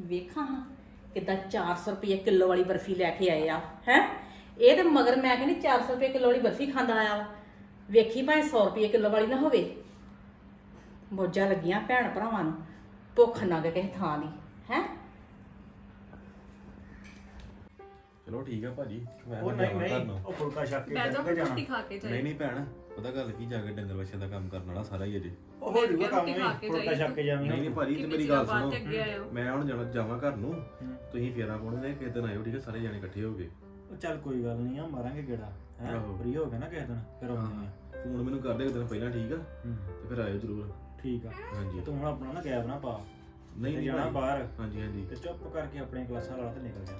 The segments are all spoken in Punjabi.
ਵੇਖਾਂ ਹਾਂ ਕਿੱਦਾਂ 400 ਰੁਪਏ ਕਿਲੋ ਵਾਲੀ ਬਰਫੀ ਲੈ ਕੇ ਆਏ ਆ, ਹੈ? ਇਹ ਤੇ ਮਗਰ ਮੈਂ ਕਹਿੰਦੀ 400 ਰੁਪਏ ਕਿਲੋ ਵਾਲੀ ਬਰਫੀ ਖਾਂਦਾ ਆਇਆ ਵਾ। ਵੇਖੀ ਭਾਵੇਂ 100 ਰੁਪਏ ਕਿਲੋ ਵਾਲੀ ਨਾ ਹੋਵੇ। ਮੋਜਾਂ ਲੱਗੀਆਂ ਭੈਣ ਭਰਾਵਾਂ ਨੂੰ। ਭੁੱਖ ਨਾ ਕਿਸੇ ਥਾਂ ਦੀ ਹੈ ਚਲੋ ਠੀਕ ਆ ਭਾਜੀ। ਮੈਂ ਉਹ ਤਾਂ ਨਹੀਂ ਜਾਵਾਂ ਘਰ ਨਹੀਂ ਨੂੰ। ਉਹ ਫੁਲਕਾ ਛੱਕ ਕੇ ਬਹਿ ਜਾ ਰੋਟੀ ਜਾਣਾ ਖਾ ਕੇ ਜਾਈ ਨਹੀਂ ਨਹੀਂ ਭੈਣ ਪਤਾ ਗੱਲ ਕੀ ਜਾ ਕੇ ਡੰਗਰ ਵੱਛਿਆਂ ਦਾ ਕੰਮ ਕਰਨ ਵਾਲਾ ਸਾਰਾ ਹੀ ਅਜੇ। ਉਹ ਹੋ ਜੂਗਾ ਕੰਮ ਰੋਟੀ ਖਾ ਹੀ ਕੇ ਫੁਲਕਾ ਛੱਕ ਕੇ ਨਹੀਂ ਨਹੀਂ ਭਾਜੀ ਤੇ ਕਿੰਨੀ ਮੇਰੀ ਚਿਰ ਗੱਲ ਬਾਅਦ ਸੁਣੋ। ਤੇ ਅੱਗੇ ਆਇਓ। ਮੈਂ ਹੁਣ ਜਾਣਾ ਜਾਵਾਂ ਘਰ ਨੂੰ। ਹੂੰ। ਤੁਸੀਂ ਫੇਰਾ ਪਾਉਣੇ ਕਿਸੇ ਦਿਨ ਆਇਓ ਠੀਕ ਹੈ ਸਾਰੇ ਜਾਣੇ ਇਕੱਠੇ ਹੋ ਕੇ। ਉਹ ਚੱਲ ਕੋਈ ਗੱਲ ਨਹੀਂ ਆ ਮਾਰਾਂਗੇ ਗੇੜਾ ਹੈ? ਆਹੋ। ਫ੍ਰੀ ਹੋ ਗਿਆ ਨਾ ਕਿਸੇ ਦਿਨ ਫਿਰ ਆਉਂਦੇ ਆ ਫੋਨ ਮੈਨੂੰ ਕਰ ਦੇ ਇੱਕ ਦਿਨ ਪਹਿਲਾਂ ਠੀਕ ਆ? ਹੂੰ, ਤੇ ਫਿਰ ਆਇਓ ਜ਼ਰੂਰ। ਠੀਕ ਆ। ਹਾਂਜੀ। ਤੇ ਤੂੰ ਹੁਣ ਆਪਣਾ ਨਾ ਗੈਪ ਨਾ ਪਾ। ਨਹੀਂ ਨਹੀਂ ਜਾਣਾ ਭਾਜੀ। ਬਾਹਰ। ਹਾਂਜੀ ਹਾਂਜੀ। ਤੇ ਚੁੱਪ ਕਰਕੇ ਆਪਣੀਆਂ ਕਲਾਸਾਂ ਲਾ ਤੇ ਨਿਕਲ ਜਾ।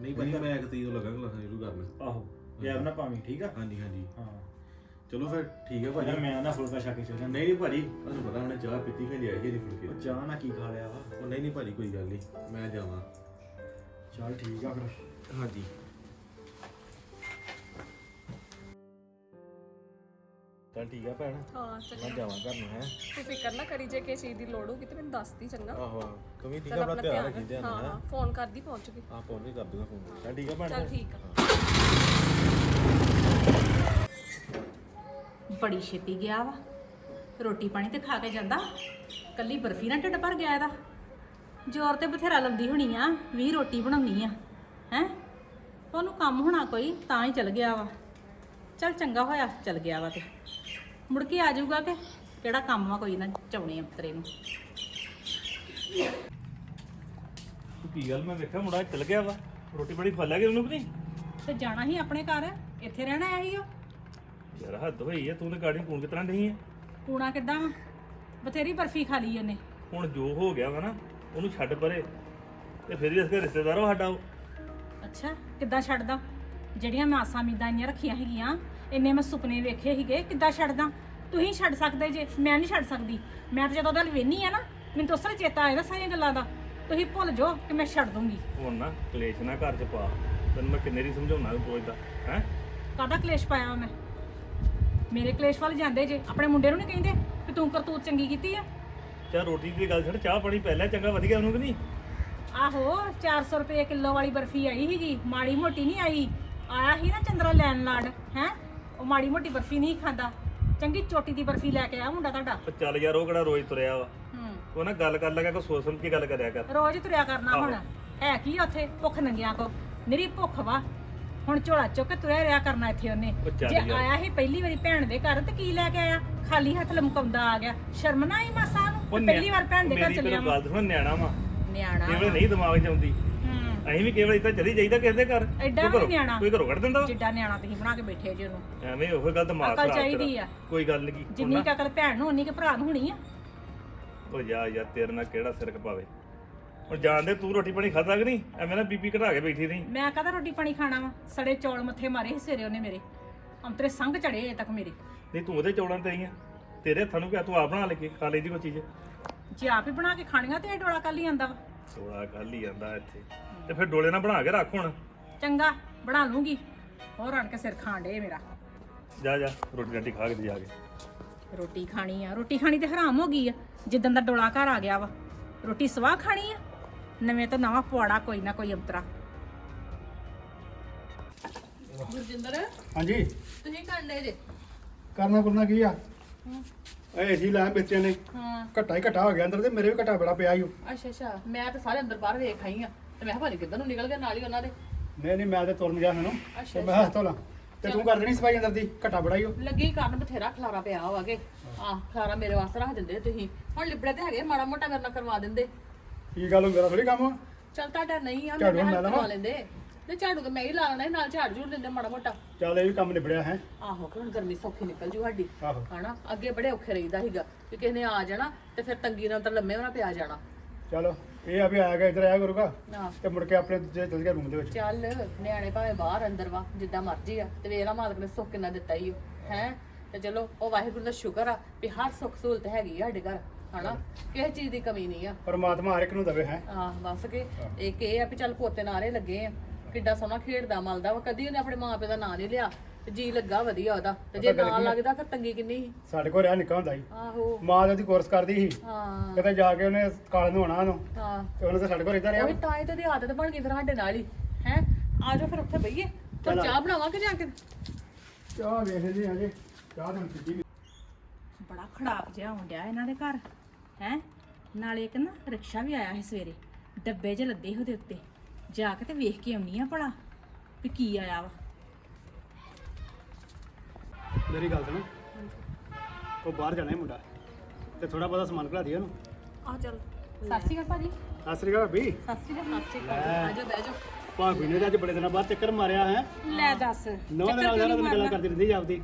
ਨਹੀਂ ਭਾਜੀ ਮੈਂ ਇੱਕ ਤੀਰ ਤੋਂ ਲੱਗਾ ਕਲਾਸਾਂ ਸ਼ੁਰੂ ਕਰਨ। ਆਹੋ ਗੈਪ ਨਾ ਪਾਵੀਂ ਠੀਕ ਆ? ਹਾਂਜੀ ਹਾਂਜੀ। ਹਾਂ। ਚਲੋ ਫਿਰ ਠੀਕ ਆ ਭਾਜੀ। ਮੈਂ ਨਾ ਫੁਲਕਾ ਛੱਕ ਕੇ ਚੱਲ ਜਾਂਦਾ। ਨਹੀਂ ਨਹੀਂ ਭਾਜੀ ਤੁਹਾਨੂੰ ਪਤਾ ਉਹਨੇ ਚਾਹ ਪੀਤੀ ਕਿ ਲਿਆਈ ਜੀ ਫੁਲਕੇ ਉਹ ਚਾਹ ਨਾ ਕੀ ਖਾ ਲਿਆ ਵਾ? ਉਹ ਨਹੀਂ ਨਹੀਂ ਭਾਜੀ ਕੋਈ ਗੱਲ ਨਹੀਂ ਮੈਂ ਜਾਵਾਂ। ਚੱਲ ਠੀਕ ਆ ਫਿਰ। ਹਾਂਜੀ। ਚੱਲ ਠੀਕ ਆ ਭੈਣ। ਹਾਂ ਮੈਂ ਚੰਗਾ। ਜਾਵਾਂ ਘਰ ਨੂੰ ਹੈ। ਤੂੰ ਫਿਕਰ ਨਾ ਕਰੀ ਜੇ ਕਿਸੇ ਚੀਜ਼ ਦੀ ਲੋੜ ਹੋਗੀ ਤੇ ਮੈਨੂੰ ਦੱਸ ਦੀ ਚੰਗਾ। ਆਹੋ। ਤੂੰ ਵੀ ਠੀਕ ਚੱਲ ਆ ਆਪਣਾ ਧਿਆਨ ਰੱਖੀ ਧਿਆਨ ਹਾਂ? ਫੋਨ ਕਰਦੀ ਪਹੁੰਚ ਗਈ। ਹਾਂ ਫੋਨ ਵੀ ਕਰ ਦੂੰਗਾ ਫੋਨ। ਚੱਲ ਠੀਕ ਆ ਭੈਣ। ਚੱਲ। ਠੀਕ ਆ। ਬੜੀ ਛੇਤੀ ਗਿਆ ਵਾ। ਰੋਟੀ ਪਾਣੀ ਤੇ ਖਾ ਕੇ ਜਾਂਦਾ। ਕੱਲੀ ਬਰਫੀ ਨਾਲ ਢਿੱਡ ਭਰ ਗਿਆ ਇਹਦਾ। ਜ਼ੋਰ ਤੇ ਬਥੇਰਾ ਲੰਦੀ ਹੋਣੀ ਆ ਵੀ ਰੋਟੀ ਬਣਾਉਣੀ ਆ ਹੈ। ਉਹਨੂੰ ਕੰਮ ਹੋਣਾ ਕੋਈ ਤਾਂ ਹੀ ਚਲ ਗਿਆ ਵਾ। ਚਲ ਚੰਗਾ ਹੋਇਆ ਚਲ ਗਿਆ ਵਾ ਤੇ। ਮੁੜ ਕੇ ਆ ਜਾਊਗਾ ਕਿ ਕਿਹੜਾ ਕੰਮ ਆ ਕੋਈ ਨਾ ਚਾਉਣੇ ਅੰਤਰੇ ਨੂੰ। ਕੀ ਗੱਲ ਮੈਂ ਵੇਖਿਆ ਮੁੰਡਾ ਚੱਲ ਗਿਆ ਵਾ। ਰੋਟੀ ਬੜੀ ਖਾ ਲਿਆ ਉਹਨੂੰ ਕਿ ਨਹੀਂ? ਤੇ ਜਾਣਾ ਹੀ ਆਪਣੇ ਘਰ ਇੱਥੇ ਰਹਿਣਾ ਆਇਆ ਹੀ ਉਹ? ਯਾਰ ਹੱਦ ਹੋਈ ਹੈ ਤੂੰ ਤੇ ਗਾੜੀ ਕੂਣ ਕਿਤਨਾ ਨਹੀਂ ਹੈ ਕੂਣਾ ਕਿੱਦਾਂ ਵਾ? ਬਥੇਰੀ ਬਰਫੀ ਖਾ ਲਈ ਉਹਨੇ। ਹੁਣ ਜੋ ਹੋ ਗਿਆ ਵਾ ਨਾ ਉਹਨੂੰ ਛੱਡ ਪਰੇ। ਤੇ ਫਿਰ ਵੀ ਇਸਕੇ ਰਿਸ਼ਤੇਦਾਰ ਸਾਡਾ ਉਹ। ਅੱਛਾ ਕਿੱਦਾਂ ਛੱਡਦਾ? ਜਿਹੜੀਆਂ ਮੈਂ ਆਸਾਂ ਉਮੀਦਾਂ ਇੰਨੀਆਂ ਰੱਖੀਆਂ ਹੈਗੀਆਂ। ਇੰਨੇ ਮੈਂ ਸੁਪਨੇ ਵੇਖੇ ਸੀਗੇ ਕਿੱਦਾਂ ਛੱਡਦਾ? ਤੁਸੀਂ ਛੱਡ ਸਕਦੇ ਜੇ ਮੈਂ ਨਹੀਂ ਛੱਡ ਸਕਦੀ। ਮੈਂ ਤਾਂ ਜਦੋਂ ਉਹਦੇ ਵੱਲ ਆ ਨਾ ਮੈਨੂੰ ਤਾਂ ਉਸ ਵੇਲੇ ਚੇਤਾ ਆਇਆ ਸਾਰੀਆਂ ਗੱਲਾਂ ਦਾ। ਤੁਸੀਂ ਭੁੱਲ ਜਾਓ ਕਿ ਮੈਂ ਛੱਡ ਦੂੰਗੀ। ਹੁਣ ਨਾ ਕਲੇਸ਼ ਨਾ ਘਰ ਚ ਪਾ। ਤੈਨੂੰ ਮੈਂ ਕਿੰਨੇ ਦੀ ਸਮਝਾਉਣਾ ਪੁੱਛਦਾ ਹੈ? ਕਾਹਦਾ ਕਲੇਸ਼ ਪਾਇਆ ਮੈਂ? ਮੇਰੇ ਕਲੇਸ਼ ਵੱਲ ਜਾਂਦੇ ਜੇ ਆਪਣੇ ਮੁੰਡੇ ਨੂੰ ਨਹੀਂ ਕਹਿੰਦੇ ਕਿ ਤੂੰ ਕਰਤੂਤ ਚੰਗੀ ਕੀਤੀ ਆ? ਚਾਹ ਰੋਟੀ ਦੀ ਗੱਲ ਛੱਡ ਚਾਹ ਪਾਣੀ ਪਹਿਲਾਂ ਚੰਗਾ ਵਧੀਆ ਉਹਨੂੰ ਕਿ ਨਹੀਂ? ਆਹੋ 400 ਰੁਪਏ ਕਿਲੋ ਵਾਲੀ ਬਰਫੀ ਆਈ ਸੀਗੀ ਮਾੜੀ ਮੋਟੀ ਨਹੀਂ ਆਈ। ਆਇਆ ਸੀ ਨਾ ਚੰਦਰਾ ਲੈਣ ਲਾੜ ਹੈ? ਉਹ ਮਾੜੀ ਮੋਟੀ ਬਰਫੀ ਨਹੀਂ ਖਾਂਦਾ। ਚੰਗੀ ਚੋਟੀ ਦੀ ਬਰਫੀ ਲੈ ਕੇ ਆਇਆ ਮੁੰਡਾ ਤੁਹਾਡਾ। ਉਹ ਚੱਲ ਯਾਰ ਉਹ ਕਿਹੜਾ ਰੋਜ਼ ਤੁਰਿਆ ਵਾ। ਹੂੰ। ਉਹ ਨਾ ਗੱਲ ਕਰ ਲਗਾ ਕੋ ਸੋਚ ਸਮਝ ਕੇ ਗੱਲ ਕਰਿਆ ਕਰ। ਰੋਜ਼ ਤੁਰਿਆ ਕਰਨਾ ਹੁਣ। ਹੈ ਕੀ ਆ ਉੱਥੇ? ਭੁੱਖ ਨੰਗਿਆਂ ਕੋ। ਨਿਰੀ ਭੁੱਖ ਵਾ। ਹੁਣ ਝੋਲਾ ਚੁੱਕ ਕੇ ਤੁਰਿਆ ਰਿਆ ਕਰਨਾ ਇੱਥੇ ਉਹਨੇ। ਉਹ ਚੱਲ ਜੇ ਯਾਰ। ਆਇਆ ਸੀ ਪਹਿਲੀ ਵਾਰੀ ਭੈਣ ਦੇ ਘਰ ਤੇ ਕੀ ਲੈ ਕੇ ਆਇਆ? ਖਾਲੀ ਹੱਥ ਲਮਕਾਉਂਦਾ ਆ ਗਿਆ। ਸ਼ਰਮ ਨਾ ਆਈ ਮਾਸਾ ਨੂੰ। ਪਹਿਲੀ ਵਾਰ ਭੈਣ ਦੇ ਘਰ ਮੇਰੀ ਚੱਲਿਆ ਗੱਲ ਸੁਣ ਨਿਆਣਾ ਵਾ। ਨਿਆਣਾ ਨਹੀਂ ਦਿਮਾਗ 'ਚ ਆਉਂਦੀ। ਅਸੀਂ ਵੀ ਕੇਵਲ ਇਦਾਂ ਚਲੀ ਜਾਈਦਾ ਕਿਸੇ ਦੇ ਘਰ। ਐਡਾ ਕੋਈ ਵੀ ਘਰੋਂ- ਨਿਆਣਾ। ਕੋਈ ਘਰੋਂ ਕੱਢ ਦਿੰਦਾ। ਵਾ। ਜਿੱਡਾ ਨਿਆਣਾ ਤੁਸੀਂ ਬਣਾ ਕੇ ਬੈਠੇ ਜੇ ਉਹਨੂੰ। ਐਵੇਂ ਉਹ ਗੱਲ ਦਿਮਾਗ ਅਕਲ ਖਰਾਬ ਚਾਹੀਦੀ। ਆ। ਕੋਈ ਗੱਲ ਨਹੀਂ ਜਿੰਨੀ ਕੁ ਅਕਲ ਭੈਣ ਨੂੰ ਉਨੀ ਕਿ ਭਰਾ ਨੂੰ ਹੋਣੀ ਆ। ਉਹ ਜਾ ਯਾਰ ਤੇਰੇ ਨਾਲ ਕਿਹੜਾ ਸਿਰ ਖਪਾਵੇ ਹੁਣ ਜਾਣਦੇ ਤੂੰ ਰੋਟੀ ਪਾਣੀ ਖਾਦਾ ਕਿ ਨਹੀਂ? ਐਵੇਂ ਨਾ ਬੀਪੀ ਘਟਾ ਕੇ ਬੈਠੀ ਨਹੀਂ ਮੈਂ ਕਹਦਾ ਰੋਟੀ ਪਾਣੀ ਖਾਣਾ ਵਾ? ਸੜੇ ਚੌਲ ਮੱਥੇ ਮਾਰੇ ਸੀ ਸਵੇਰੇ ਉਹਨੇ ਮੇਰੇ। ਅੰਤਰੇ ਸੰਗ ਚੜੇ ਅਜੇ ਤੱਕ ਮੇਰੇ। ਨਹੀਂ ਤੂੰ ਉਹਦੇ ਚੌੜਾਂ ਤੇ ਆਈਆਂ ਤੇਰੇ ਹੱਥਾਂ ਨੂੰ ਕਿਹਾ ਤੂੰ ਆਪ ਬਣਾ ਲੈ ਕੇ ਖਾ ਲੈਂਦੀ ਕੋਈ ਚੀਜ਼। ਜੇ ਆਪ ਹੀ ਬਣਾ ਕੇ ਖਾਣੀਆਂ ਤੇ ਇਹ ਡੋਲਾ ਕੱਲ ਹੀ ਆਂਦਾ ਵਾ। ਥੋੜਾ ਗੱਲ ਹੀ ਜਾਂਦਾ ਇੱਥੇ। ਤੇ ਫਿਰ ਡੋਲੇ ਨਾਲ ਬਣਾ ਕੇ ਰੱਖ ਹੁਣ। ਚੰਗਾ ਬਣਾ ਲੂੰਗੀ। ਹੋਰ ਆਣ ਕੇ ਸਿਰ ਖਾਣ ਡੇ ਮੇਰਾ। ਜਾ ਜਾ ਰੋਟੀ ਰਾਟੀ ਖਾ ਕੇ ਤੇ ਜਾ ਕੇ। ਰੋਟੀ ਖਾਣੀ ਆ। ਰੋਟੀ ਖਾਣੀ ਤੇ ਹਰਾਮ ਹੋ ਗਈ ਆ। ਜਿੱਦਣ ਦਾ ਡੋਲਾ ਘਰ ਆ ਗਿਆ ਵਾ। ਰੋਟੀ ਸਵਾਹ ਖਾਣੀ ਆ। ਨਵੇਂ ਤੋਂ ਨਵਾਂ ਪਵਾੜਾ ਕੋਈ ਨਾ ਕੋਈ ਅੰਤਰਾ। ਗੁਰਜਿੰਦਰ ਹਾਂਜੀ। ਤੁਸੀਂ ਕਰਨ ਜੇ? ਕਰਨਾ ਕੁਰਨਾ ਕੀ ਆ? ਇਹ ਏਸੀ ਲਾਇਆ ਬੱਚਿਆਂ ਨੇ। ਹਾਂ। ਘਟਾ ਹੀ ਘਟਾ ਹੋ ਗਿਆ ਅੰਦਰ ਤੇ ਮੇਰੇ ਵੀ ਘਟਾ ਬੜਾ ਪਿਆ ਈ ਓ। ਅੱਛਾ ਅੱਛਾ। ਮੈਂ ਤਾਂ ਸਾਰੇ ਅੰਦਰ ਬਾਹਰ ਵੇਖ ਆਈ ਆ। ਤੇ ਮੈਂ ਕਿਹਾ ਭਾਜੀ ਕਿੱਧਰ ਨੂੰ ਨਿਕਲ ਗਿਆ ਨਾਲ ਹੀ ਉਹਨਾਂ ਦੇ। ਨਹੀਂ ਨਹੀਂ ਮੈਂ ਤੇ ਤੁਰਨ ਗਿਆ ਮੈਨੂੰ। ਅੱਛਾ, ਤੇ ਮੈਂ ਹੱਥ ਧੋਲਾ ਤੇ ਤੂੰ ਕਰ ਦੇਣੀ ਸਫ਼ਾਈ ਅੰਦਰ ਦੀ? ਘਟਾ ਬੜਾ ਹੀ ਓ। ਲੱਗੀ ਕਰਨ ਬਥੇਰਾ ਖਲਾਰਾ ਪਿਆ ਹੋਵਾਗੇ ਆ ਖਲਾਰਾ ਮੇਰੇ ਵਾਸਤੇ ਰੱਖ ਦਿੰਦੇ ਤੁਸੀਂ। ਹੁਣ ਲਿਬੜੇ ਤੇ ਹੈਗੇ ਮਾੜਾ ਮੋਟਾ ਮੇਰੇ ਨਾਲ ਕਰਵਾ ਦਿੰਦੇ। ਕੀ ਗੱਲ ਮੇਰਾ ਥੋੜੀ ਕੰਮ ਚੱਲ ਤੁਹਾਡਾ ਨਹੀਂ ਆ ਮੈਂ? ਕਰਵਾ ਲੈਂਦੇ। ਤੇ ਝਾੜੂ ਤਾਂ ਮੈਂ ਹੀ ਲਾ ਲੈਣਾ ਨਾਲ ਝਾੜ ਝੂੜ ਦਿੰਦੇ ਮਾੜਾ ਮੋਟਾ। ਚੱਲ ਇਹ ਵੀ ਕੰਮ ਨਿਬੜਿਆ ਹੈ। ਆਹੋ ਕਿ ਹੁਣ ਗਰਮੀ ਸੌਖੀ ਨਿਕਲ ਜੂ ਸਾਡੀ। ਹਨਾ? ਅੱਗੇ ਬੜੇ ਔਖੇ ਰਹੀਦਾ ਸੀਗਾ ਕਿ ਕਿਸੇ ਨੇ ਆ ਜਾਣਾ ਤੇ ਫਿਰ ਤੰਗੀ ਨਾਲ ਤਾਂ ਲੰਮੇ ਹੋਣਾ ਪਿਆ ਜਾਣਾ। ਚਲੋ। ਇਹ ਆ ਵੀ ਆਇਆ ਗਿਆ ਇੱਧਰ ਆਇਆ ਕਰੂਗਾ ਨਾ ਤੇ ਮੁੜ ਕੇ ਆਪਣੇ ਦੂਜੇ ਚਲ ਗਿਆ ਰੂਮ ਦੇ ਵਿੱਚ। ਚੱਲ ਨਿਆਣੇ ਭਾਵੇਂ ਬਾਹਰ ਅੰਦਰ ਵਾ ਜਿੱਦਾਂ ਮਰਜ਼ੀ ਆ ਤੇ ਵੇਰਾ ਮਾਲਕ ਨੇ ਸੁੱਖ ਕਿੰਨਾ ਦਿੱਤਾ ਹੀ ਹੈ? ਤੇ ਚਲੋ ਉਹ ਵਾਹਿਗੁਰੂ ਦਾ ਸ਼ੁਕਰ ਆ ਵੀ ਹਰ ਸੁੱਖ ਸਹੂਲਤ ਹੈਗੀ ਆ ਸਾਡੇ ਘਰ ਹਨਾ? ਕਿਸੇ ਚੀਜ਼ ਦੀ ਕਮੀ ਨਹੀਂ ਆ। ਪਰਮਾਤਮਾ ਹਰ ਇੱਕ ਨੂੰ ਦਵੇ ਹੈ? ਆਹ ਬਸ ਕੇ ਇੱਕ ਇਹ ਆ ਵੀ ਚੱਲ ਪੋਤੇ ਨਾਰੇ ਲੱਗੇ ਆ ਕਿੱਡਾ ਸੋਹਣਾ ਖੇਡਦਾ ਮਲਦਾ ਵਾ ਕਦੀ ਉਹਨੇ ਆਪਣੇ ਮਾਪੇ ਦਾ ਨਾਂ ਨਹੀਂ ਲਿਆ ਤੇ ਜੀ ਲੱਗਾ ਵਧੀਆ ਉਹਦਾ। ਤੇ ਜੇ ਨਾ ਲੱਗਦਾ ਫਿਰ ਤੰਗੀ ਕਿੰਨੀ ਸੀ? ਸਾਡੇ ਕੋਲ ਰਿਹਾ ਨਿੱਕਾ ਹੁੰਦਾ ਸੀ। ਆਹੋ। ਮਾਂ ਦਾ ਉਹਦੀ ਕੋਰਸ ਕਰਦੀ ਸੀ। ਹਾਂ। ਕਿਤੇ ਜਾ ਕੇ ਉਹਨੇ ਕਾਲ ਨੂੰ ਆਉਣਾ ਉਹਨੂੰ। ਹਾਂ। ਤੇ ਉਹਨੇ ਤਾਂ ਸਾਡੇ ਕੋਲ ਇੱਧਰ ਰਿਹਾ। ਉਹੀ ਤਾਂ ਹੀ ਤੇ ਉਹਦੀ ਆਦਤ ਬਣ ਗਈ ਫਿਰ ਸਾਡੇ ਨਾਲ ਹੀ। ਹੈ? ਆ ਜਾਓ ਫਿਰ ਉੱਥੇ ਬਈਏ। ਤੇ ਚਾਹ ਬਣਾਵਾਂਗੇ ਜਾ ਕੇ? ਚਾਹ ਵੇਖ ਲਈ ਹਜੇ। ਚਾਹ ਤਾਂ ਪੀਤੀ ਨੀ। ਬੜਾ ਖੜਾਕ ਜਿਹਾ ਆਉਣ ਡਿਆ ਇਹਨਾਂ ਦੇ ਘਰ। ਹੈ? ਨਾਲੇ ਇੱਕ ਨਾ ਰਿਕਸ਼ਾ ਵੀ ਆਇਆ ਸੀ ਸਵੇਰੇ। ਡੱਬੇ 'ਚ ਲੱਦੇ ਉਹਦੇ ਉੱਤੇ। ਜਾ ਕੇ ਤੇ ਵੇਖ ਕੇ ਆਉਣੀ ਆ ਭਲਾ ਵੀ ਕੀ ਆਇਆ ਵਾ। ਮੇਰੀ ਗੱਲ ਸੁਣ। ਉਹ ਬਾਹਰ ਜਾਣਾ ਹੈ ਮੁੰਡਾ? ਤੇ ਥੋੜਾ ਬਹੁਤਾ ਸਮਾਨ ਘਲਾ ਦਿਆ ਉਹਨੂੰ। ਆ ਚੱਲ। ਸਤਿ ਸ਼੍ਰੀ ਅਕਾਲ ਭਾਜੀ। ਸਤਿ ਸ੍ਰੀ ਅਕਾਲ ਭਾਬੀ। ਸਤਿ ਸ਼੍ਰੀ ਅਕਾਲ। ਸਤਿ ਸ਼੍ਰੀ ਆ ਜਾਓ ਬਹਿ ਜਾਓ। ਭਾਬੀ ਨੇ ਤਾਂ ਅੱਜ ਬੜੇ ਦਿਨਾਂ ਬਾਅਦ ਚੱਕਰ ਮਾਰਿਆ ਹੈ। ਲੈ ਦੱਸ। ਨਵਾਂ ਦੇ ਨਾਲ ਦਿਨ ਗੱਲਾਂ ਕਰਦੀ ਰਹਿੰਦੀ ਆਪਦੀ।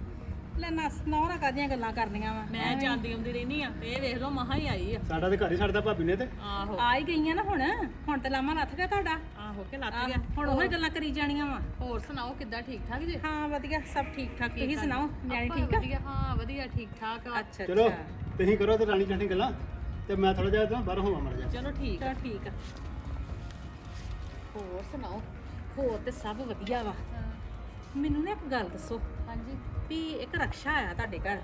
ਲੈ ਨਸ ਨੌਰਾ ਕਾਦੀਆਂ ਗੱਲਾਂ ਕਰਨੀਆਂ ਵਾ। ਮੈਂ ਜਾਂਦੀ ਆਉਂਦੀ ਰਹਿਨੀ ਆ ਤੇ ਇਹ ਵੇਖ ਲਓ ਮਹਾ ਹੀ ਆਈ ਆ। ਸਾਡਾ ਤੇ ਘਰ ਹੀ ਛੱਡਦਾ ਭਾਬੀ ਨੇ ਤੇ। ਆਹੋ। ਆ ਹੀ ਗਈਆਂ ਨਾ ਹੁਣ ਹੁਣ ਤੇ ਲਾਮਾ ਲੱਥ ਗਿਆ ਤੁਹਾਡਾ। ਆਹੋ ਕਿ ਲੱਤ ਆਹ, ਗਿਆ। ਹੁਣ ਉਹ ਗੱਲਾਂ ਕਰੀ ਜਾਣੀਆਂ ਵਾ। ਹੋਰ ਸੁਣਾਓ ਕਿੱਦਾਂ ਠੀਕ ਠਾਕ ਜੀ? ਹਾਂ ਵਧੀਆ ਸਭ ਠੀਕ ਠਾਕ। ਤੁਸੀਂ ਸੁਣਾਓ ਨਿਆਣੇ ਠੀਕ ਆ? ਵਧੀਆ ਹਾਂ ਵਧੀਆ ਠੀਕ ਠਾਕ ਆ। ਅੱਛਾ ਚਲੋ ਤੁਸੀਂ ਕਰੋ ਤੇ ਰਾਣੀ ਚਾਣੀ ਗੱਲਾਂ ਤੇ ਮੈਂ ਥੋੜਾ ਜਿਹਾ ਤਾਂ ਬਾਹਰ ਹੋਵਾਂ ਮੜ ਜਾ ਚਲੋ ਠੀਕ ਆ। ਠੀਕ ਆ। ਹੋਰ ਸੁਣਾਓ ਹੋਰ ਤੇ ਸਭ ਵਧੀਆ ਵਾ। ਮੈਨੂੰ ਨਾ ਇੱਕ ਗੱਲ ਦੱਸੋ ਹਾਂਜੀ। ਵੀ ਇੱਕ ਰਕਸ਼ਾ ਆਇਆ ਤੁਹਾਡੇ ਘਰ।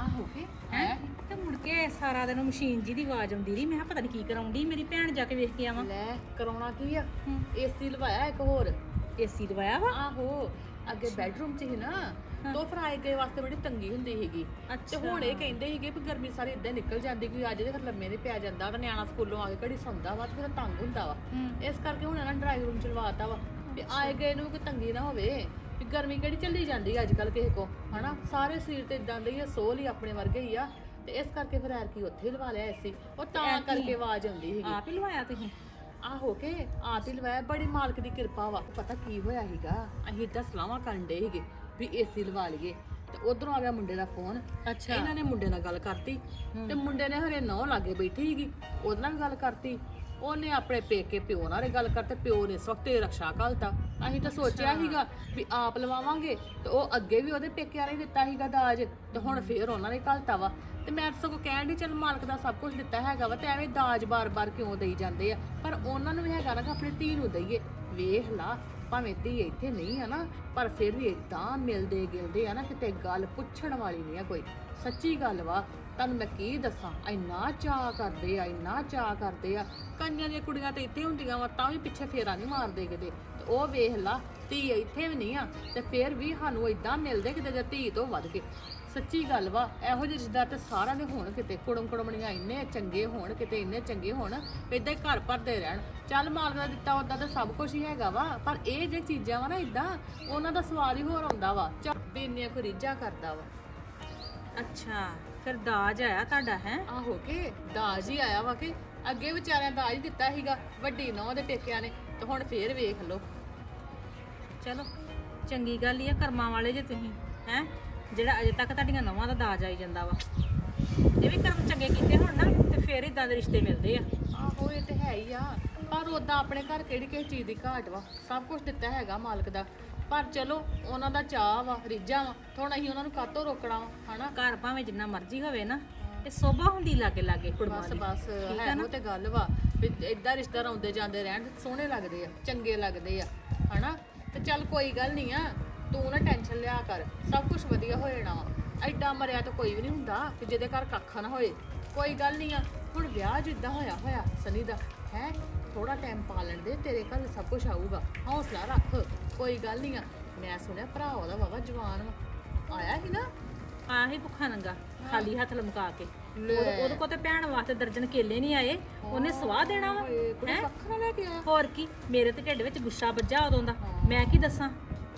ਆਹੋ ਕੇ ਹੈ ਤੇ ਮੁੜ ਕੇ ਸਾਰਾ ਦਿਨ ਮਸ਼ੀਨ ਜੀ ਦੀ ਆਵਾਜ਼ ਆਉਂਦੀ ਰਹੀ ਮੈਂ ਕਿਹਾ ਪਤਾ ਨਹੀਂ ਕੀ ਕਰਾਉਂਦੀ ਮੇਰੀ ਭੈਣ ਜਾ ਕੇ ਵੇਖ ਕੇ ਆਵਾਂ। ਲੈ ਕਰਾਉਣਾ ਕੀ ਆ? ਏਸੀ ਲਵਾਇਆ ਇੱਕ ਹੋਰ? ਏਸੀ ਦਵਾਇਆ ਵਾ? ਆਹੋ ਅੱਗੇ ਬੈਡਰੂਮ 'ਚ ਹੀ ਨਾ ਤੋ ਫਿਰ ਆਏ ਗਏ ਵਾਸਤੇ ਬੜੀ ਤੰਗੀ ਹੁੰਦੀ ਸੀਗੀ। ਤੇ। ਹੁਣ ਇਹ ਕਹਿੰਦੇ ਸੀਗੇ ਵੀ ਗਰਮੀ ਸਾਰੀ ਇਦਾਂ ਨਿਕਲ ਜਾਂਦੀ ਕੋਈ ਅੱਜ ਦੇ ਫਿਰ ਲੰਮੇ ਨਹੀਂ ਪਿਆ ਜਾਂਦਾ ਤਾਂ ਨਿਆਣਾ ਸਕੂਲੋਂ ਆ ਕੇ ਘੜੀ ਸੌਂਦਾ ਵਾ ਤੇ ਫਿਰ ਤੰਗ ਹੁੰਦਾ ਵਾ। ਇਸ ਕਰਕੇ ਹੁਣ ਇਹਨਾਂ ਡਰਾਈਵ ਰੂਮ ਚ ਲਵਾਤਾ ਵਾ ਵੀ ਆਏ ਗਏ ਨੂੰ ਕੋਈ ਤੰਗੀ ਨਾ ਹੋਵੇ। ਵੀ ਗਰਮੀ ਕਿਹੜੀ ਚੱਲੀ ਜਾਂਦੀ ਅੱਜ ਕੱਲ ਕਿਸੇ ਕੋ ਹਨਾ? ਸਾਰੇ ਸਰੀਰ ਤੇ ਇਦਾਂ ਦੇ ਹੀ ਆ ਸੋਲ ਹੀ ਆਪਣੇ ਵਰਗੇ ਹੀ ਆ। ਤੇ ਇਸ ਕਰਕੇ ਫਿਰ ਐਰ ਕੀ ਉੱਥੇ ਹੀ ਲਵਾ ਲਿਆ ਏਸੀ। ਉਹ ਤਾਂ ਕਰਕੇ ਆਵਾਜ਼ ਆਉਂਦੀ ਸੀਗੀ। ਆਪ ਹੀ ਲਵਾਇਆ ਤੁਸੀਂ? ਆਹੋ ਕੇ ਆਪ ਹੀ ਲਵਾਇਆ ਬੜੀ ਮਾਲਕ ਦੀ ਕਿਰਪਾ ਵਾ। ਪਤਾ ਕੀ ਹੋਇਆ ਸੀਗਾ? ਅਸੀਂ ਏਦਾਂ ਸਲਾਹਾਂ ਕਰਨ ਡੇ ਸੀਗੇ ਵੀ ਏਸੀ ਲਵਾ ਲਈਏ। ਤੇ ਉਧਰੋਂ ਆ ਗਿਆ ਮੁੰਡੇ ਦਾ ਫੋਨ। ਅੱਛਾ। ਇਹਨਾਂ ਨੇ ਮੁੰਡੇ ਨਾਲ ਗੱਲ ਕਰਤੀ। ਤੇ ਮੁੰਡੇ ਨੇ ਹਰੇ ਨੌ ਲਾਗੇ ਬੈਠੀ ਸੀਗੀ। ਉਹਦੇ ਨਾਲ ਵੀ ਗੱਲ ਕਰਤੀ। ਉਹਨੇ ਆਪਣੇ ਪੇਕੇ ਪਿਓ ਨਾਲ ਵੀ ਗੱਲ ਕਰਤੇ। ਪਿਓ ਨੇ ਇਸ ਵਕਤ ਇਹ ਰਕਸ਼ਾ ਘਲਤਾ। ਅਸੀਂ ਤਾਂ ਸੋਚਿਆ ਸੀਗਾ ਵੀ ਆਪ ਲਵਾਵਾਂਗੇ ਤੇ ਉਹ ਅੱਗੇ ਵੀ ਉਹਦੇ ਪੇਕਿਆਂ ਨੇ ਦਿੱਤਾ ਸੀਗਾ ਦਾਜ ਤੇ ਹੁਣ ਫੇਰ ਉਹਨਾਂ ਨੇ ਘਲਤਾ ਵਾ। ਤੇ ਮੈਂ ਤਾਂ ਸਗੋਂ ਕਹਿਣ ਦੀ ਚੱਲ ਮਾਲਕ ਦਾ ਸਭ ਕੁਝ ਦਿੱਤਾ ਹੈਗਾ ਵਾ ਤੇ ਐਵੇਂ ਦਾਜ ਬਾਰ-ਬਾਰ ਕਿਉਂ ਦੇਈ ਜਾਂਦੇ ਆ? ਪਰ ਉਹਨਾਂ ਨੂੰ ਵੀ ਹੈਗਾ ਨਾ ਕਿ ਆਪਣੀ ਧੀ ਨੂੰ ਦਈਏ। ਵੇਖ ਲਾ ਭਾਵੇਂ ਧੀ ਇੱਥੇ ਨਹੀਂ ਆ ਨਾ ਪਰ ਫਿਰ ਵੀ ਇਦਾਂ ਮਿਲਦੇ ਗਿਲਦੇ ਆ ਨਾ ਕਿਤੇ ਗੱਲ ਪੁੱਛਣ ਵਾਲੀ ਨਹੀਂ ਆ ਕੋਈ। ਸੱਚੀ ਗੱਲ ਵਾ ਤੁਹਾਨੂੰ ਮੈਂ ਕੀ ਦੱਸਾਂ? ਇੰਨਾ ਚਾਹ ਕਰਦੇ ਆ ਇੰਨਾ ਚਾਹ ਕਰਦੇ ਆ। ਕੰਨਿਆਂ ਦੀਆਂ ਕੁੜੀਆਂ ਤੇ ਇੱਥੇ ਹੁੰਦੀਆਂ ਵਾ ਤਾਂ ਵੀ ਪਿੱਛੇ ਫੇਰਾ ਨਹੀਂ ਮਾਰਦੇ ਕਿਤੇ। ਉਹ ਵੇਖ ਲਾ ਧੀ ਇੱਥੇ ਵੀ ਨਹੀਂ ਆ ਤੇ ਫਿਰ ਵੀ ਸਾਨੂੰ ਇਦਾਂ ਮਿਲਦੇ ਕਿਤੇ ਜੇ ਧੀ ਤੋਂ ਵੱਧ ਕੇ। ਸੱਚੀ ਗੱਲ ਵਾ ਇਹੋ ਜਿਹੇ ਰਿਸ਼ਤੇਦਾਰ ਤੇ ਸਾਰਿਆਂ ਦੇ ਹੋਣ ਕਿਤੇ ਕੁੜਮ ਕੁੜਮਣੀਆਂ ਇੰਨੇ ਚੰਗੇ ਹੋਣ ਕਿਤੇ ਇੰਨੇ ਚੰਗੇ ਹੋਣ ਇਦਾਂ ਹੀ ਘਰ ਭਰਦੇ ਰਹਿਣ। ਚੱਲ ਮਾਲਕ ਦਾ ਦਿੱਤਾ ਉਦਾਂ ਤਾਂ ਸਭ ਕੁਝ ਹੀ ਹੈਗਾ ਵਾ ਪਰ ਇਹ ਜੇ ਚੀਜ਼ਾਂ ਵਾ ਨਾ ਇਦਾਂ ਉਹਨਾਂ ਦਾ ਸਵਾਦ ਹੀ ਹੋਰ ਆਉਂਦਾ ਵਾ ਚੱਲ ਬੇਨੀਆਂ ਕੋ ਰੀਝਾਂ ਕਰਦਾ ਵਾ। ਅੱਛਾ ਫਿਰ ਦਾਜ ਆਇਆ ਤੁਹਾਡਾ ਹੈ? ਆਹੋ ਕੇ ਦਾਜ ਹੀ ਆਇਆ ਵਾ ਕਿ ਅੱਗੇ ਵਿਚਾਰਿਆਂ ਦਾਜ ਦਿੱਤਾ ਸੀਗਾ ਵੱਡੀ ਨੌਂ ਦੇ ਪੇਕਿਆਂ ਨੇ ਤੇ ਹੁਣ ਫੇਰ ਵੇਖ ਲਓ। ਚਲੋ ਚੰਗੀ ਗੱਲ ਹੀ ਆ ਕਰਮਾਂ ਵਾਲੇ ਜੇ ਤੁਸੀਂ ਹੈ? ਜਿਹੜਾ ਅਜੇ ਤੱਕ ਤੁਹਾਡੀਆਂ ਨਵਾਂ ਦਾ ਦਾਜ ਆਈ ਜਾਂਦਾ ਵਾ। ਇਹ ਵੀ ਕਰਮ ਚੰਗੇ ਕੀਤੇ ਹੋਣ ਨਾ ਤੇ ਫੇਰ ਇਦਾਂ ਦੇ ਰਿਸ਼ਤੇ ਮਿਲਦੇ ਆ। ਆਹੋ ਇਹ ਤੇ ਹੈ ਹੀ ਆ। ਪਰ ਉਦਾਂ ਆਪਣੇ ਘਰ ਕਿਹੜੀ ਕਿਸੇ ਚੀਜ਼ ਦੀ ਘਾਟ ਵਾ? ਸਭ ਕੁਝ ਦਿੱਤਾ ਹੈਗਾ ਮਾਲਕ ਦਾ। ਪਰ ਚਲੋ ਉਹਨਾਂ ਦਾ ਚਾਹ ਵਾ ਰੀਝਾਂ ਵਾ ਹੁਣ ਅਸੀਂ ਉਹਨਾਂ ਨੂੰ ਕਾਤੋਂ ਰੋਕਣਾ ਵਾ ਹਨਾ? ਘਰ ਭਾਵੇਂ ਜਿੰਨਾ ਮਰਜ਼ੀ ਹੋਵੇ ਨਾ ਇਹ ਸੋਭਾ ਹੁੰਦੀ ਲਾਗੇ ਲਾਗੇ ਕੁੜਮਾਂ ਬਸ ਦੀ। ਬਸ ਹੈ ਉਹ ਤੇ ਗੱਲ ਵਾ। ਵੀ ਇਦਾਂ ਰਿਸ਼ਤੇਦਾਰ ਆਉਂਦੇ ਜਾਂਦੇ ਰਹਿਣ ਤੇ ਸੋਹਣੇ ਲੱਗਦੇ ਆ, ਚੰਗੇ ਲੱਗਦੇ ਆ, ਹਨਾ? ਤੇ ਚੱਲ ਕੋਈ ਗੱਲ ਨਹੀਂ ਆ, ਤੂੰ ਨਾ ਟੈਨਸ਼ਨ ਲਿਆ ਕਰ, ਸਭ ਕੁਝ ਵਧੀਆ ਹੋ ਜਾਣਾ ਵਾ। ਐਡਾ ਮਰਿਆ ਤਾਂ ਕੋਈ ਵੀ ਨਹੀਂ ਹੁੰਦਾ ਕਿ ਜਿਹਦੇ ਘਰ ਕੱਖ ਨਾ ਹੋਏ। ਕੋਈ ਗੱਲ ਨਹੀਂ ਆ, ਹੁਣ ਵਿਆਹ ਜਿੱਦਾਂ ਹੋਇਆ ਹੋਇਆ, ਸਨੀ ਦਾ, ਹੈ? ਥੋੜਾ ਟਾਈਮ ਪਾ ਲੈਣ ਦੇ, ਤੇਰੇ ਘਰ ਸਭ ਕੁਝ ਆਊਗਾ, ਹੌਸਲਾ ਰੱਖ। ਕੋਈ ਗੱਲ ਨਹੀਂ ਆ, ਮੈਂ ਸੁਣਿਆ ਭਰਾ ਉਹਦਾ ਵਾਵਾ ਜਵਾਨ ਵਾ। ਆਇਆ ਸੀ ਨਾ? ਆਹੀ ਭੁੱਖਾ ਨੰਗਾ ਖਾਲੀ ਹੱਥ ਲਮਕਾ ਕੇ। ਉਹਦੇ ਉਹਦੇ ਕੋਲ ਤੇ ਭੈਣ ਵਾਸਤੇ ਦਰਜਨ ਕੇਲੇ ਨਹੀਂ ਆਏ ਉਹਨੇ ਸਵਾਹ ਦੇਣਾ ਵਾ ਹੈਂ? ਕੱਖ ਨਾ ਲੈ ਕੇ ਆਇਆ। ਹੋਰ ਕੀ ਮੇਰੇ ਤੇ ਢਿੱਡ ਵਿੱਚ ਗੁੱਸਾ ਵੱਜਾ ਉਦੋਂ ਦਾ। ਮੈਂ ਕੀ ਦੱਸਾਂ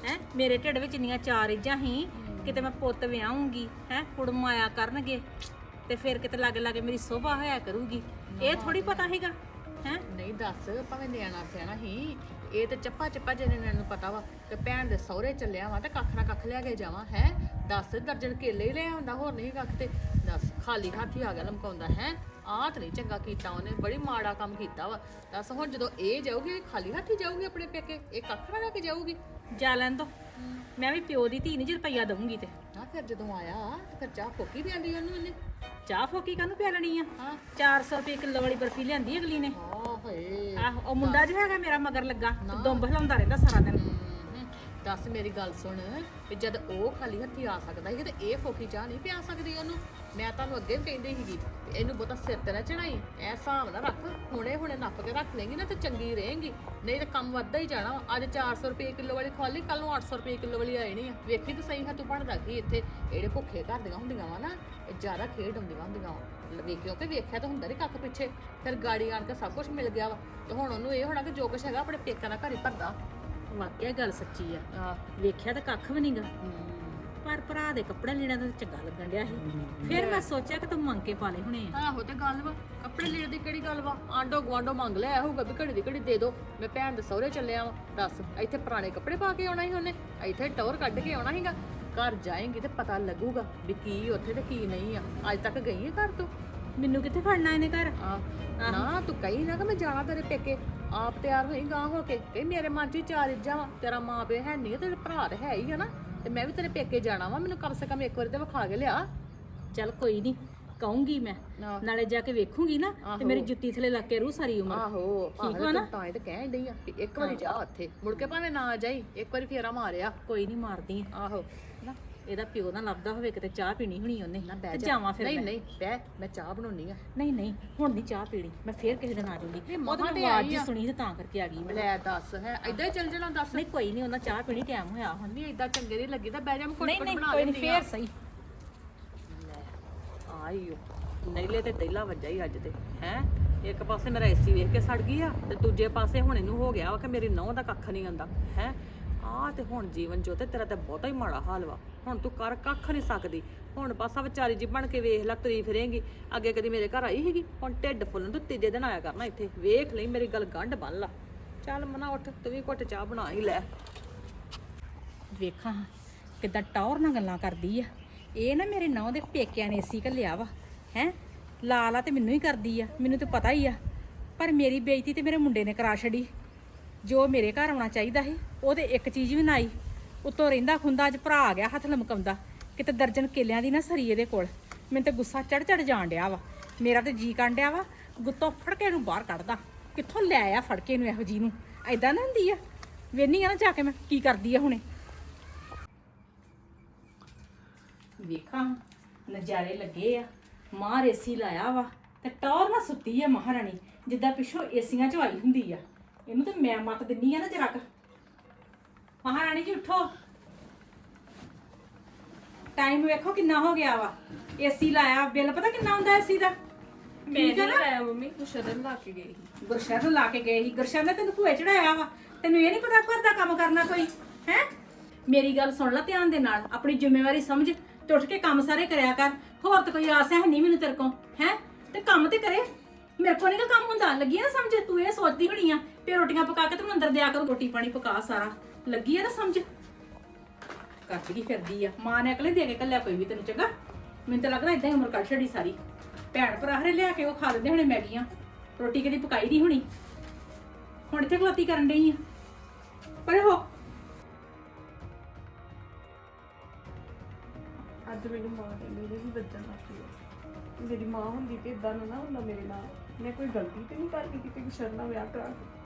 ਹੈ? ਮੇਰੇ ਢਿੱਡ ਵਿੱਚ ਇੰਨੀਆਂ ਚਾਰ ਇੱਜਾਂ ਹੀ। ਕਿਤੇ ਮੈਂ ਪੁੱਤ ਵਿਆਹੂੰਗੀ ਹੈ? ਕੁੜਮ ਆਇਆ ਕਰਨਗੇ ਤੇ ਫਿਰ ਕਿਤੇ ਲਾਗੇ ਲਾਗੇ ਮੇਰੀ ਸੋਭਾ ਹੋਇਆ ਕਰੂਗੀ। ਇਹ ਥੋੜੀ ਪਤਾ ਹੈਗਾ ਹੈ? ਨਹੀਂ ਦੱਸ ਭਾਵੇਂ ਨਿਆਣਾ ਸਿਆਣਾ ਹੀ ਇਹ ਤੇ ਚੱਪਾ ਚੱਪਾ ਜਿਹਨੇ ਨੂੰ ਪਤਾ ਵਾ ਕਿ ਭੈਣ ਦੇ ਸਹੁਰੇ ਚੱਲਿਆ ਵਾ ਤੇ ਕੱਖ ਨਾ ਕੱਖ ਲਿਆ ਕੇ ਜਾਵਾਂ ਹੈ? ਦੱਸ ਦਰਜਨ ਕੇਲੇ ਹੀ ਲੈ ਆਉਂਦਾ ਹੋਰ ਨਹੀਂ ਕੱਖ ਤੇ। ਦੱਸ ਖਾਲੀ ਹੱਥ ਹੀ ਆ ਗਿਆ ਲਮਕਾਉਂਦਾ ਹੈ? ਆਹ ਤੇ ਨਹੀਂ ਚੰਗਾ ਕੀਤਾ ਉਹਨੇ ਬੜੀ ਮਾੜਾ ਕੰਮ ਕੀਤਾ ਵਾ। ਦੱਸ ਹੁਣ ਜਦੋਂ ਇਹ ਜਾਊਗੀ ਇਹ ਖਾਲੀ ਹੱਥ ਹੀ ਜਾਊਗੀ ਆਪਣੇ ਪੇਕੇ? ਇਹ ਕੱਖ ਨਾ ਲੈ ਕੇ ਜਾਊਗੀ? ਜਾ ਲੈਣ ਦੋ। ਮੈਂ ਵੀ ਪਿਓ ਦੀ ਧੀ ਨਹੀਂ ਜੇ ਰੁਪਈਆ ਦਊਂਗੀ ਤੇ। ਨਾ ਫਿਰ ਜਦੋਂ ਆਇਆ ਤੇ ਫਿਰ ਚਾਹ ਫੋਕੀ ਵੀ ਆਂਦੀ ਉਹਨੂੰ ਇਹਨੇ? ਚਾਹ ਫੋਕੀ ਕਾਹਨੂੰ ਪਿਆ ਲੈਣੀ ਆ? ਹਾਂ। 400 ਰੁਪਏ ਕਿਲੋ ਵਾਲੀ ਬਰਫੀ ਲਿਆਂਦੀ ਅਗਲੀ ਨੇ। ਆਹ ਹਏ। ਆਹੋ ਉਹ ਮੁੰਡਾ ਜਿਹੜਾ ਹੈਗਾ ਮੇਰਾ ਮਗਰ ਲੱਗਾ ਦੁੰਬ ਹਿਲਾਉਂਦਾ ਰਹਿੰਦਾ ਸਾਰਾ ਦਿਨ। ਦੱਸ ਮੇਰੀ ਗੱਲ ਸੁਣ ਵੀ ਜਦ ਉਹ ਖਾਲੀ ਹੱਥੀ ਆ ਸਕਦਾ ਸੀ ਤੇ ਇਹ ਫੋਕੀ ਚਾਹ ਨਹੀਂ ਪਿਆ ਸਕਦੀ ਉਹਨੂੰ। ਮੈਂ ਤੁਹਾਨੂੰ ਅੱਗੇ ਵੀ ਕਹਿੰਦੀ ਸੀਗੀ ਵੀ ਇਹਨੂੰ ਬਹੁਤਾ ਸਿਰ ਤੇ ਨਾ ਚੜਾਈ ਐ ਹਿਸਾਬ ਨਾਲ ਰੱਖ, ਹੁਣੇ ਹੁਣੇ ਨੱਪ ਕੇ ਰੱਖ ਲੇਂਗੀ ਨਾ ਤੇ ਚੰਗੀ ਰਹੇਗੀ। ਨਹੀਂ ਤਾਂ ਕੰਮ ਵੱਧਦਾ ਹੀ ਜਾਣਾ ਵਾ। ਅੱਜ 400 ਰੁਪਏ ਕਿਲੋ ਵਾਲੀ ਖਵਾਲੀ ਕੱਲ ਨੂੰ 800 ਰੁਪਏ ਕਿਲੋ ਵਾਲੀ ਆਣੀ ਆ। ਵੇਖੀ ਤਾਂ ਸਹੀ ਹੈ ਤੂੰ ਬਣਦਾ ਕੀ ਇੱਥੇ। ਜਿਹੜੇ ਭੁੱਖੇ ਘਰ ਦੀਆਂ ਹੁੰਦੀਆਂ ਵਾ ਨਾ, ਇਹ ਜ਼ਿਆਦਾ ਖੇਡ ਹੁੰਦੀਆਂ ਹੁੰਦੀਆਂ ਵਾ। ਵੇਖਿਓ ਕਿ ਵੇਖਿਆ ਤਾਂ ਹੁੰਦਾ ਨਹੀਂ ਕੱਖ ਪਿੱਛੇ। ਫਿਰ ਗਾੜੀ ਆਣ ਕੇ ਸਭ ਕੁਝ ਮਿਲ ਗਿਆ ਵਾ। ਤੇ ਹੁਣ ਉਹਨੂੰ ਇਹ ਹੋਣਾ ਕਿ ਜੋ ਕੁਛ ਹੈਗਾ ਆਪਣੇ ਪੇਕਾਂ ਦਾ ਘਰ ਹੀ ਭਰਦਾ। ਵਾਕਿਆ ਗੱਲ ਸੱਚੀ ਆ। ਆ ਵੇਖਿਆ ਤਾਂ ਕੱਖ ਵੀ ਨਹੀਂਗਾ ਪਰ ਭਰਾ ਦੇ ਕੱਪੜੇ ਲੈਣਾ ਤਾਂ ਚੰਗਾ ਲੱਗਣ ਡਿਆ ਸੀ। ਫਿਰ ਮੈਂ ਸੋਚਿਆ ਕਿ ਤੂੰ ਮੰਗ ਕੇ ਪਾ ਲਏ ਹੁਣੇ ਆਹੋ ਤੇ ਗੱਲ ਵਾ ਕੱਪੜੇ ਲੀੜੇ ਦੀ ਕਿਹੜੀ ਗੱਲ ਵਾ? ਆਂਡੋ ਗਵਾਂਡੋ ਮੰਗ ਲਿਆ ਹੋਊਗਾ ਵੀ ਘੜੀ ਦੀ ਘੜੀ ਦੇ ਦੋ। ਮੈਂ ਭੈਣ ਦੇ ਸਹੁਰੇ ਚੱਲਿਆ ਵਾਂ ਦੱਸ ਇੱਥੇ ਪੁਰਾਣੇ ਕੱਪੜੇ ਪਾ ਕੇ ਆਉਣਾ ਸੀ ਉਹਨੇ। ਇੱਥੇ ਟੌਰ ਕੱਢ ਕੇ ਆਉਣਾ ਸੀਗਾ। ਘਰ ਜਾਏਂਗੀ ਤੇ ਪਤਾ ਲੱਗੂਗਾ ਵੀ ਕੀ ਉੱਥੇ ਤੇ ਕੀ ਨਹੀਂ ਆ। ਅੱਜ ਤੱਕ ਗਈ ਹੈ ਘਰ ਤੂੰ? ਮੈਨੂੰ ਕਿੱਥੇ ਫੜਨਾ ਇਹਨੇ ਘਰ? ਆ ਨਾ ਤੂੰ ਕਹੀ ਨਾ ਕਿ ਮੈਂ ਜਾਣਾ ਤੇਰੇ ਪੇਕੇ। ਆਪ ਤਿਆਰ ਹੋਈ ਗਾਂ ਹੋ ਕੇ ਕਹੀ ਮੇਰੇ ਮਨ 'ਚ ਚਾਰ ਇੱਜਾਂ ਵਾ ਤੇਰਾ ਮਾਂ ਪਿਓ ਹੈ ਨਹੀਂ ਤੇਰੇ ਭਰਾ ਤੇ ਹੈ ਹੀ ਆ ਨਾ ਤੇ ਮੈਂ ਵੀ ਤੇਰੇ ਪੇਕੇ ਜਾਣਾ ਵਾ ਮੈਨੂੰ ਕਮ ਸੇ ਕਮ ਇੱਕ ਵਾਰੀ ਤੇ ਵਿਖਾ ਕੇ ਲਿਆ। ਚੱਲ ਕੋਈ ਨਹੀਂ ਕਹੂੰਗੀ ਮੈਂ ਆਹ। ਨਾਲੇ ਜਾ ਕੇ ਵੇਖੂੰਗੀ ਨਾ ਤੇ ਮੇਰੀ ਜੁੱਤੀ ਥਲੇ ਲੱਗ ਕੇ ਰੂ ਸਾਰੀ ਉਮਰ। ਆਹੋ ਠੀਕ ਵਾ ਨਾ? ਤਾਂ ਇਹ ਤਾਂ ਕਹਿਣ ਡਈ ਆ ਵੀ ਇੱਕ ਵਾਰੀ ਜਾ ਉੱਥੇ ਮੁੜ ਕੇ ਭਾਵੇਂ ਨਾ ਜਾਈ ਇੱਕ ਵਾਰੀ ਫੇਰਾ ਮਾਰਿਆ। ਕੋਈ ਨਹੀਂ ਮਾਰਦੀ ਆ। ਆਹੋ। ਨਾ ਇਹਦਾ ਪਿਓ ਨਾ ਲੱਭਦਾ ਹੋਵੇ ਕਿਤੇ ਚਾਹ ਪੀਣੀ ਹੋਣੀ ਉਹਨੇ ਨਾ ਬਹਿ ਤੇ ਜਾ। ਜਾਵਾਂ ਫਿਰ ਨਹੀਂ ਮੈਂ। ਨਹੀਂ ਬਹਿ ਮੈਂ ਚਾਹ ਬਣਾਉਣੀ ਆ। ਨਹੀਂ ਨਹੀਂ ਹੁਣ ਨਹੀਂ ਚਾਹ ਪੀਣੀ ਮੈਂ ਫੇਰ ਕਿਸੇ ਦਿਨ ਆ ਜਾਊਂਗੀ। ਇਹ ਮਹਾਂ ਤੇ ਆਵਾਜ਼ ਆਈ ਆ। ਸੁਣੀ ਤੇ ਤਾਂ ਕਰਕੇ ਆ ਗਈ ਮੈਂ। ਲੈ ਦੱਸ ਹੈ ਏਦਾਂ ਹੀ ਚੱਲ ਜਾਣਾ ਦੱਸ। ਨਹੀਂ ਕੋਈ ਨਹੀਂ ਉਹਨਾਂ ਚਾਹ ਪੀਣੀ ਟਾਈਮ ਹੋਇਆ। ਹੁਣ ਨਹੀਂ ਏਦਾਂ ਚੰਗੇ ਨਹੀਂ ਲੱਗੀ ਤਾਂ ਬਹਿ ਜਾ ਮੈਂ ਕੁੱਟ ਨਹੀਂ ਨਹੀਂ ਕੋਈ ਨਹੀਂ ਫੇਰ ਸਹੀ। ਆਈਓ। ਨਈਲੇ ਤੇ ਤੈਲਾ ਵੱਜਾ ਹੀ ਅੱਜ ਤੇ ਹੈ? ਇੱਕ ਪਾਸੇ ਮੇਰਾ ਏਸੀ ਵੇਖ ਕੇ ਸੜ ਗਈ ਆ ਤੇ ਦੂਜੇ ਪਾਸੇ ਹੁਣ ਇਹਨੂੰ ਹੋ ਗਿਆ ਵਾ ਕਿ ਮੇਰੀ ਨੌਂ ਦਾ ਕੱਖ ਨਹੀਂ ਆਂਦਾ ਹੈ? ਆ ਤੇ ਹੁਣ ਜੀਵਨ ਜੋ ਤੇਰਾ ਤਾਂ ਬਹੁਤਾ ਹੀ ਮਾੜਾ ਹਾਲ ਵਾ। ਹੁਣ ਤੂੰ ਕਰ ਕੱਖ ਨਹੀਂ ਸਕਦੀ। ਹੁਣ ਬਸ ਆ ਵਿਚਾਰੀ ਜੀ ਬਣ ਕੇ ਵੇਖ ਲੈ ਤਰੀ ਫਿਰੇਂਗੀ ਅੱਗੇ ਕਦੀ ਮੇਰੇ ਘਰ ਆਈ ਸੀਗੀ। ਹੁਣ ਢਿੱਡ ਫੁੱਲਣ ਤੂੰ ਤੀਜੇ ਦਿਨ ਆਇਆ ਕਰਨਾ ਇੱਥੇ। ਵੇਖ ਲਈ, ਮੇਰੀ ਗੱਲ ਗੰਢ ਬੰਨ ਲਾ। ਚੱਲ ਮਨਾ ਉੱਠ, ਤੂੰ ਵੀ ਘੁੱਟ ਚਾਹ ਬਣਾ ਹੀ ਲੈ। ਵੇਖਾਂ ਕਿਦਾਂ ਟੌਰ ਨਾਲ ਗੱਲਾਂ ਕਰਦੀ ਆ। ਇਹ ਨਾ ਮੇਰੇ ਨੌਂ ਦੇ ਪੇਕਿਆਂ ਨੇ ਸੀ ਘੱਲਿਆ ਵਾ। ਹੈ? ਲਾ ਲਾ ਤੇ ਮੈਨੂੰ ਹੀ ਕਰਦੀ ਆ। ਮੈਨੂੰ ਤੇ ਪਤਾ ਹੀ ਆ। ਪਰ ਮੇਰੀ ਬੇਇੱਜ਼ਤੀ ਤੇ ਮੇਰੇ ਮੁੰਡੇ ਨੇ ਕਰਾ ਛੜੀ ਜੋ ਮੇਰੇ ਘਰ ਆਉਣਾ ਚਾਹੀਦਾ ਸੀ, ਉਹਦੇ ਇੱਕ ਚੀਜ਼ ਵੀ ਨਾ ਆਈ ਉੱਤੋਂ ਰਹਿੰਦਾ ਖੁੰਦਾ, ਅੱਜ ਭਰਾ ਆ ਗਿਆ ਹੱਥ ਲਮਕਾਉਂਦਾ। ਕਿਤੇ ਦਰਜਨ ਕੇਲਿਆਂ ਦੀ ਨਾ ਸਰੀ ਇਹਦੇ ਕੋਲ। ਮੈਨੂੰ ਤੇ ਗੁੱਸਾ ਚੜ ਚੜ ਜਾਣ ਡਿਆ ਵਾ। ਮੇਰਾ ਤੇ ਜੀ ਕਰਨ ਡਿਆ ਵਾ, ਗੁੱਤੋਂ ਫੜ ਕੇ ਇਹਨੂੰ ਬਾਹਰ ਕੱਢਦਾ। ਕਿੱਥੋਂ ਲੈ ਆ ਫੜ ਕੇ ਇਹਨੂੰ ਇਹੋ ਜੀ ਨੂੰ? ਐਦਾਂ ਨਾ ਹੁੰਦੀ ਆ। ਵੇਨੀ ਆ ਨਾ ਜਾ ਕੇ ਮੈਂ, ਕੀ ਕਰਦੀ ਆ ਹੁਣੇ। ਵੇਖਾਂ, ਨਜ਼ਾਰੇ ਲੱਗੇ ਆ। ਮਾਰ ਏਸੀ ਲਾਇਆ ਵਾ, ਤੇ ਟੌਰ ਨਾ ਸੁੱਤੀ ਆ ਮਹਾਰਾਣੀ, ਜਿੱਦਾਂ ਪਿੱਛੋਂ ਏਸੀਆਂ ਚ ਆਈ ਹੁੰਦੀ ਆ। ਇਹਨੂੰ ਤੇ ਮੈਂ ਮਤ ਦਿੰਨੀ ਆ ਨਾ ਜਰਾ ਕੁ। ਮਹਾਰਾਣੀ ਜੀ ਉੱਠੋ। ਟਾਈਮ ਵੇਖੋ ਕਿੰਨਾ ਹੋ ਗਿਆ ਵਾ। ਏਸੀ ਲਾਇਆ ਬਿੱਲ ਪਤਾ ਕਿੰਨਾ ਹੁੰਦਾ ਏਸੀ ਦਾ? ਮੈਂ ਨਹੀਂ ਲਾਇਆ ਮੰਮੀ ਉਹ ਸ਼ਰਨ ਲਾ ਕੇ ਗਈ ਸੀ। ਗੁਰਸ਼ਰਨ ਲਾ ਕੇ ਗਏ ਸੀ। ਗੁਰਸ਼ਰਨ ਨੇ ਤੈਨੂੰ ਭੂਏ ਚੜਾਇਆ ਵਾ। ਤੈਨੂੰ ਇਹ ਨਹੀਂ ਪਤਾ ਘਰ ਦਾ ਕੰਮ ਕਰਨਾ ਕੋਈ ਹੈ? ਮੇਰੀ ਗੱਲ ਸੁਣ ਲੈ ਧਿਆਨ ਦੇ ਨਾਲ। ਆਪਣੀ ਜ਼ਿੰਮੇਵਾਰੀ ਸਮਝ ਤੇ ਉੱਠ ਕੇ ਕੰਮ ਸਾਰੇ ਕਰਿਆ ਕਰ। ਹੋਰ ਤਾਂ ਕੋਈ ਆਸ ਹੈ ਨਹੀਂ ਮੈਨੂੰ ਤੇਰੇ ਕੋਲ ਹੈ? ਤੇ ਕੰਮ ਤੇ ਕਰੇ। ਮੇਰੇ ਕੋਲ ਨਹੀਂ ਕੰਮ ਹੁੰਦਾ। ਲੱਗੀ ਆ ਨਾ ਸਮਝ? ਤੂੰ ਇਹ ਸੋਚਦੀ ਹੋਣੀ ਆ ਵੀ ਰੋਟੀਆਂ ਪਕਾ ਕੇ ਤੈਨੂੰ ਅੰਦਰ ਦਿਆ ਕਰੂੰ, ਰੋਟੀ ਪਾਣੀ ਪਕਾ ਸਾਰਾ। ਲੱਗੀ ਆ ਨਾ ਸਮਝ? ਕਰਦੀ ਫਿਰਦੀ ਆ? ਮਾਂ ਨੇ ਅਕਲੇ ਦੇ ਕੇ ਕੱਲਿਆ ਕੋਈ ਵੀ ਤੈਨੂੰ ਚੰਗਾ? ਮੈਨੂੰ ਤਾਂ ਲੱਗਦਾ ਇਦਾਂ ਹੀ ਉਮਰ ਕੱਢ ਛੜੀ ਸਾਰੀ। ਭੈਣ ਭਰਾ ਹਰੇ ਲਿਆ ਕੇ ਉਹ ਖਾ ਲੈਂਦੇ ਹੁਣੇ ਮੈਗੀਆਂ। ਰੋਟੀ ਕਦੀ ਪਕਾਈ ਨਹੀਂ ਹੋਣੀ। ਹੁਣ ਇੱਥੇ ਖਲੋਤੀ ਕਰਨ ਡਈ ਆ। ਪਰੇ ਹੋ। ਅੱਜ ਮੈਨੂੰ ਮਾਂ ਨੇ ਵੀ ਵੱਜਣ ਲੱਗ ਪਈ ਮਾਂ ਹੁੰਦੀ ਤੇ ਇਦਾਂ ਨਾ ਹੁੰਦਾ ਮੇਰੇ ਨਾਲ। ਮੈਂ ਕੋਈ ਗਲਤੀ ਤੇ ਨਹੀਂ ਕਰਦੀ ਕਿ ਸ਼ਰਨਾ ਵਿਆਹ ਕਰਾ ਕੇ?